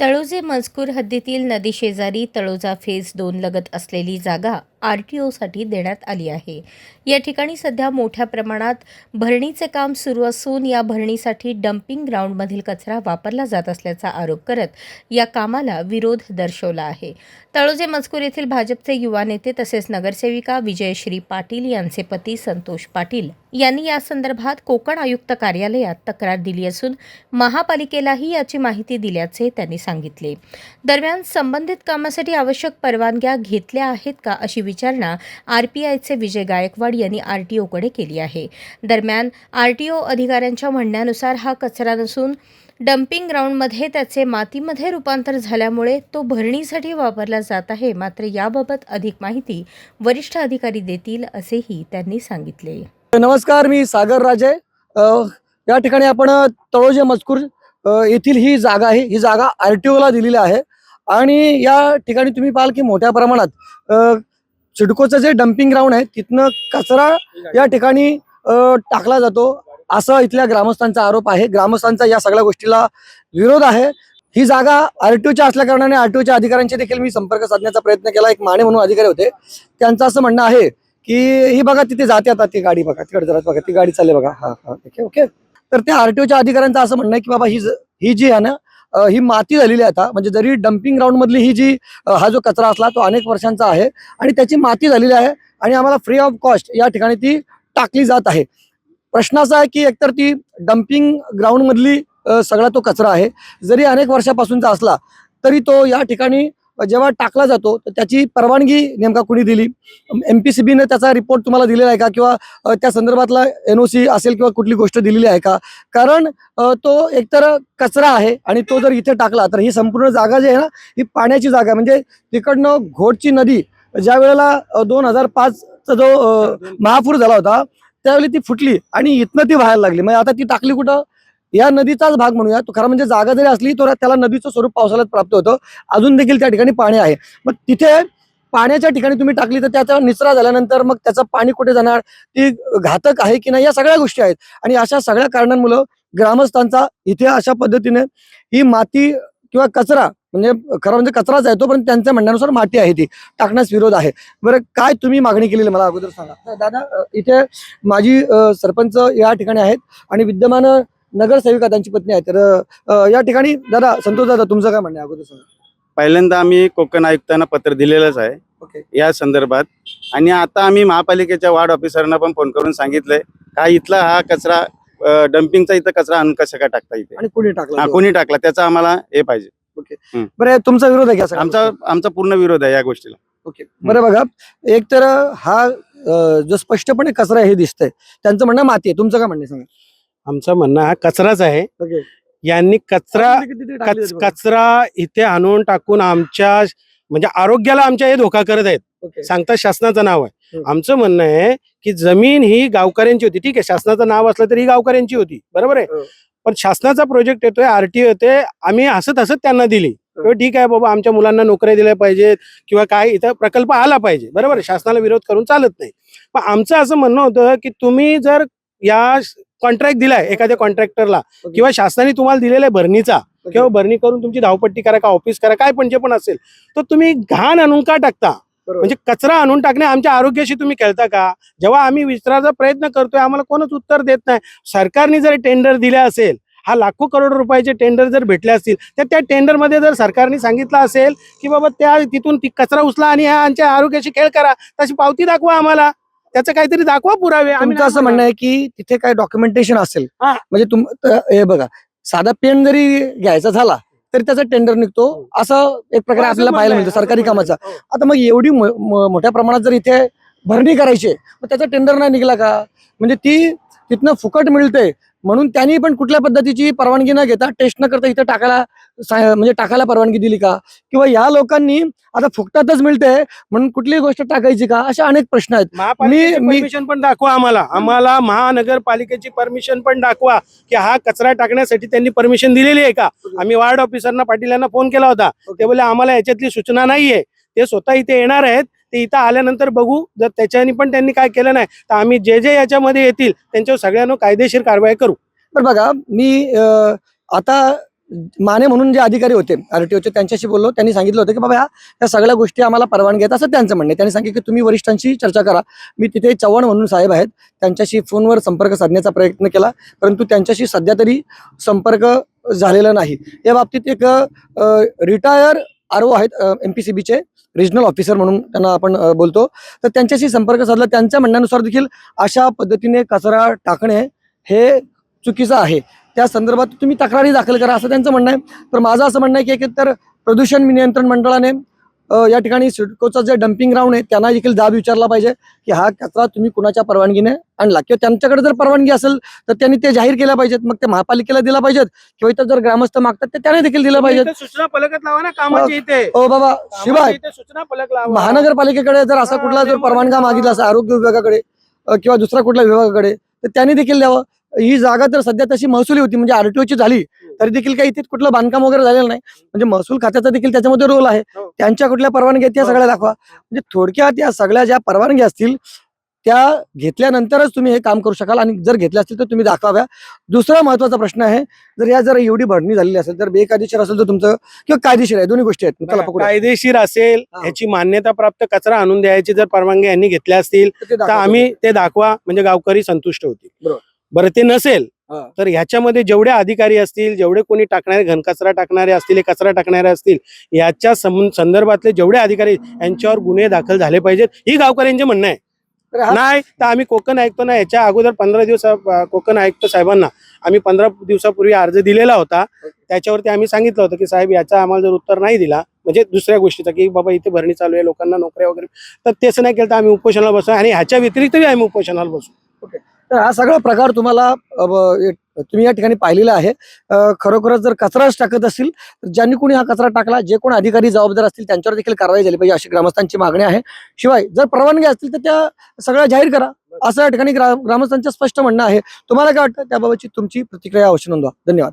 तळोजे मजकूर हद्दीतील नदीशेजारी तळोजा फेज दोन लगत असलेली जागा. आर टी ओसाठी देण्यात आली आहे. या ठिकाणी सध्या मोठ्या प्रमाणात भरणीचे काम सुरू असून या भरणीसाठी डम्पिंग ग्राउंडमधील कचरा वापरला जात असल्याचा आरोप करत या कामाला विरोध दर्शवला आहे. तळोजे मजकूर येथील भाजपचे युवा नेते तसेच नगरसेविका विजयश्री पाटील यांचे पती संतोष पाटील यांनी या संदर्भात कोकण आयुक्त कार्यालयात तक्रार दिली असून महापालिकेलाही याची माहिती दिल्याचे त्यांनी सांगितले. दरम्यान संबंधित कामासाठी आवश्यक परवानग्या घेतल्या आहेत का अशी विचारणा आरपीआयचे विजय गायकवाड यांनी आरटीओकडे केली आहे. दरम्यान आरटीओ अधिकाऱ्यांच्या म्हणण्यानुसार हा कचरा नसून डम्पिंग ग्राउंडमध्ये त्याचे मातीमध्ये रूपांतर झाल्यामुळे तो भरणीसाठी वापरला जात आहे. मात्र याबाबत अधिक माहिती वरिष्ठ अधिकारी देतील असेही त्यांनी सांगितले. नमस्कार मी सागर राजे. या ठिकाणी आपण अ, तळोजे मजकूर येथील ही जागा आहे. ही जागा आर टी ओला दिलेली आहे. आणि या ठिकाणी तुम्ही पाहाल की मोठ्या प्रमाणात सिडकोचं जे डम्पिंग ग्राउंड आहे तिथनं कचरा या ठिकाणी टाकला जातो. असं इथल्या ग्रामस्थांचा आरोप आहे. ग्रामस्थांचा या सगळ्या गोष्टीला विरोध आहे. ही जागा आरटीओच्या असल्या कारणाने आरटीओच्या अधिकाऱ्यांशी देखील मी संपर्क साधण्याचा प्रयत्न केला. एक माने म्हणून अधिकारी होते. त्यांचं असं म्हणणं आहे की ही बघा तिथे जाते आता ती गाडी बघा. तिकडे जरा बघा. ती गाडी चालले बघा. हा हा. Okay okay. तर त्या आरटीओच्या अधिकाऱ्यांचं असं म्हणणं आहे की बाबा ही ही जी आहे ना ही माती झालेली आहे आता. म्हणजे जरी डम्पिंग ग्राउंडमधली ही जी हा जो कचरा असला तो अनेक वर्षांचा आहे. आणि त्याची माती झालेली आहे आणि आम्हाला फ्री ऑफ कॉस्ट या ठिकाणी ती टाकली जात आहे. प्रश्न असा आहे की एकतर ती डम्पिंग ग्राउंडमधली सगळा तो कचरा आहे. जरी अनेक वर्षापासूनचा असला तरी तो या ठिकाणी जेव्हा टाकला जातो तर त्याची परवानगी नेमका कुणी दिली? एम पी सी बीने त्याचा रिपोर्ट तुम्हाला दिलेला आहे का? किंवा त्या संदर्भातला एन ओ सी असेल किंवा कुठली गोष्ट दिलेली आहे का? कारण तो एकतर कचरा आहे आणि तो जर इथे टाकला तर ही संपूर्ण जागा जी आहे ना ही पाण्याची जागा आहे. म्हणजे तिकडनं घोटची नदी ज्या वेळेला दोन हजार पाचचा जो महापूर झाला होता त्यावेळी ती फुटली आणि इथनं ती व्हायला लागली. म्हणजे आता ती टाकली कुठं? या नदीचाच भाग म्हणूया. तो खरं म्हणजे जागा जरी असली तर त्याला नदीचं स्वरूप पावसाळ्यात प्राप्त होतं. अजून देखील त्या ठिकाणी पाणी आहे. मग तिथे पाण्याच्या ठिकाणी तुम्ही टाकली तर त्याचा निचरा झाल्यानंतर मग त्याचं पाणी कुठे जाणार? ती घातक आहे की नाही? या सगळ्या गोष्टी आहेत. आणि अशा सगळ्या कारणांमुळं ग्रामस्थांचा इथे अशा पद्धतीने ही माती किंवा कचरा म्हणजे खरं म्हणजे कचराच आहे तो पण त्यांच्या म्हणण्यानुसार माती आहे ती. टाकण्यास विरोध आहे. बरं काय तुम्ही मागणी केलेली मला अगोदर सांगा. दादा इथे माझी सरपंच या ठिकाणी आहेत. आणि विद्यमान नगरसेविका त्यांची पत्नी आहे. तर या ठिकाणी दादा संतोष दादा तुमचं काय म्हणणं अगोदर सांगा. पहिल्यांदा आम्ही कोकण आयुक्तांना पत्र दिलेलंच आहे. ओके. या संदर्भात. आणि आता आम्ही महापालिकेच्या वार्ड ऑफिसरना पण फोन करून सांगितलंय का इथला हा कचरा डम्पिंगचा इथं कचरा कसं काय टाकता इथे? आणि कुणी टाकला? हा तो? कोणी टाकला? त्याचा आम्हाला हे पाहिजे. बरं तुमचा विरोध आहे का आमचा? आमचा पूर्ण विरोध आहे या गोष्टीला. ओके. बरं बघा एक तर हा अ, जो स्पष्टपणे कचरा हे दिसतंय त्यांचं म्हणणं माती आहे. तुमचं काय म्हणणं आहे सांगा? आमचं म्हणणं हा कचराच आहे. ओके. यांनी कचरा किती टाकली कच- जाते बघा. कचरा इथे आणून टाकून आमच्या म्हणजे आरोग्याला आमच्या हे धोका करत आहेत. ओके. सांगता शासनाचं नाव आहे. हम्म. आमचं म्हणणं आहे की जमीन ही गावकऱ्यांची होती. ठीक आहे शासनाचं नाव असलं तरी ही गावकऱ्यांची होती. बरोबर आहे. पण शासनाचा प्रोजेक्ट येतोय आरटीओ येते आम्ही हसत हसत त्यांना दिली. हो. किंवा ठीक आहे बाबा आमच्या मुलांना नोकऱ्या दिल्या पाहिजेत किंवा काय इथं प्रकल्प आला पाहिजे. बरोबर आहे? शासनाला विरोध करून चालत नाही. पण आमचं असं म्हणणं होतं की तुम्ही जर या कॉन्ट्रॅक्ट दिलाय एखाद्या कॉन्ट्रॅक्टरला. किंवा शासनाने तुम्हाला दिलेला आहे भरणीचा. किंवा भरणी करून तुमची धावपट्टी करा का ऑफिस करा काय पण जे पण असेल. तर तुम्ही घाण आणून का टाकता. म्हणजे कचरा आणून टाकणे आमच्या आरोग्याशी तुम्ही खेळता का? जेव्हा आम्ही विचारायचा प्रयत्न करतोय आम्हाला कोणच उत्तर देत नाही. सरकारने जर टेंडर दिले असेल हा लाखो करोड रुपयाचे टेंडर जर भेटले असतील तर त्या टेंडरमध्ये जर सरकारने सांगितलं असेल की बाबा त्या तिथून ती कचरा उचला आणि ह्या आमच्या आरोग्याशी खेळ करा तशी पावती दाखवा आम्हाला. त्याचं काहीतरी दाखवा पुरावे. आम्ही तुमचं नाही असं म्हणणं आहे की तिथे काय डॉक्युमेंटेशन असेल हा. म्हणजे तुम त- हे बघा साधा पेन जरी घ्यायचा झाला तरी त्याचा टेंडर निघतो. असं एक प्रकारे हो, आपल्याला पाहायला मिळतं असं सरकारी म्हणणं कामाचा. आहे. हो. आता मग एवढी म- म- मोठ्या प्रमाणात जर इथे भरणी करायची आहे, मग त्याचा टेंडर नाही निघला का? म्हणजे ती तिथनं फुकट मिळते. म्हणून त्यांनी पण कुठल्या पद्धतीची परवानगी न घेता टेस्ट न करता इथं टाकायला म्हणजे टाकायला परवानगी दिली का? किंवा या लोकांनी आता फुकटातच मिळते म्हणून कुठलीही गोष्ट टाकायची का? अशा अनेक प्रश्न आहेत. मी- परमिशन पण दाखवा आम्हाला. आम्हाला महानगरपालिकेची परमिशन पण दाखवा की हा कचरा टाकण्यासाठी त्यांनी परमिशन दिलेली आहे का? आम्ही वार्ड ऑफिसरना पाटील यांना फोन केला होता. ते बोले आम्हाला याच्यातली सूचना नाहीये. ते स्वतः इथे येणार आहेत. ते इथं आल्यानंतर बघू. जर त्याच्यानी पण त्यांनी काय केलं नाही तर आम्ही जे जे याच्यामध्ये येतील त्यांच्यावर सगळ्यांना कायदेशीर कारवाई करू. पण बघा मी आता माने म्हणून जे अधिकारी होते आरटीओचे त्यांच्याशी बोललो. त्यांनी सांगितलं होतं की बाबा या सगळ्या गोष्टी आम्हाला परवानगी आहेत. असं त्यांचं म्हणणं आहे. त्यांनी सांगितलं की तुम्ही वरिष्ठांशी चर्चा करा. मी तिथे चव्हाण म्हणून साहेब आहेत. त्यांच्याशी फोनवर संपर्क साधण्याचा प्रयत्न केला. परंतु त्यांच्याशी सध्या तरी संपर्क झालेला नाही. या बाबतीत एक रिटायर आर ओ आहेत एम पी सी बीचे रिजनल ऑफिसर म्हणून त्यांना आपण बोलतो. तर त्यांच्याशी संपर्क साधला. त्यांच्या म्हणण्यानुसार देखील अशा पद्धतीने कचरा टाकणे हे चुकीचं आहे. त्या संदर्भात तुम्ही तक्रारी दाखल करा असं त्यांचं म्हणणं आहे. तर माझं असं म्हणणं आहे की एकतर प्रदूषण नियंत्रण मंडळाने या ठिकाणी सिडकोचं जे डम्पिंग ग्राउंड आहे त्यांना देखील दाब विचारला पाहिजे की हा कचरा तुम्ही कुणाच्या परवानगीने आणला? किंवा त्यांच्याकडे जर परवानगी असेल तर त्यांनी ते जाहीर केल्या पाहिजेत. मग ते महापालिकेला दिला पाहिजेत. किंवा इथं जर ग्रामस्थ मागतात तर त्याने देखील दिलं पाहिजेत. इथे सूचना फलकच लावा ना कामाची इथे. ओ बाबा शिवाय सूचना फलक लावा. महानगरपालिकेकडे जर असा कुठला जर परवानगा. मागितला असेल आरोग्य विभागाकडे किंवा दुसऱ्या कुठल्या विभागाकडे तर त्यांनी देखील द्यावं. ही जागा तर सध्या तशी महसुली होती म्हणजे आरटीओची झाली तरी देखील काही इथे कुठलं बांधकाम वगैरे झालेलं नाही म्हणजे महसूल खात्याचा देखील त्याच्यामध्ये रोल आहे हो. त्यांच्या कुठल्या परवानग्या त्या. सगळ्या दाखवा म्हणजे थोडक्यात या सगळ्या ज्या परवानग्या असतील त्या घेतल्यानंतरच तुम्ही हे काम करू शकाल आणि जर घेतल्या असतील तर तुम्ही दाखवाव्या दुसरा महत्त्वाचा प्रश्न आहे जर या जर एवढी भरणी झालेली असेल तर बेकायदेशीर असेल तर तुमचं किंवा कायदेशीर आहे दोन्ही गोष्टी आहेत कायदेशीर असेल. ह्याची मान्यता प्राप्त कचरा आणून द्यायची जर परवानगी यांनी घेतल्या असतील तर आम्ही ते दाखवा म्हणजे गावकरी संतुष्ट होतील बरोबर. बरं ते नसेल. तर ह्याच्यामध्ये जेवढे अधिकारी असतील जेवढे कोणी टाकणारे घनकचरा टाकणारे असतील कचरा टाकणारे असतील याच्या संदर्भातले जेवढे अधिकारी यांच्यावर गुन्हे दाखल झाले पाहिजेत ही गावकऱ्यांचे म्हणणं आहे. तर नाही तर आम्ही कोकण आयुक्त ना याच्या अगोदर पंधरा दिवस कोकण आयुक्त साहेबांना आम्ही पंधरा दिवसापूर्वी अर्ज दिलेला होता. त्याच्यावरती आम्ही सांगितलं होतं की साहेब याचा आम्हाला जर उत्तर नाही दिला म्हणजे दुसऱ्या गोष्टीचा की बाबा इथे भरणी चालू आहे लोकांना नोकऱ्या वगैरे तर तेच नाही केलं तर आम्ही उपोषणाला बसू आणि ह्याच्या व्यतिरिक्तही आम्ही उपोषणाला बसू. तर हा सगळा प्रकार तुम्हाला तुम्ही या ठिकाणी पाहिलेला आहे. खरोखरच जर कचराच टाकत असतील तर ज्यांनी कोणी हा कचरा टाकला जे कोण अधिकारी जबाबदार असतील त्यांच्यावर देखील कारवाई झाली पाहिजे अशी ग्रामस्थांची मागणी आहे. शिवाय जर परवानगी असतील तर त्या सगळ्या जाहीर करा. असं या ठिकाणी ग्रामस्थांचं स्पष्ट म्हणणं आहे. तुम्हाला काय वाटतं? त्याबाबतची तुमची प्रतिक्रिया अवश्य नोंदवा. धन्यवाद.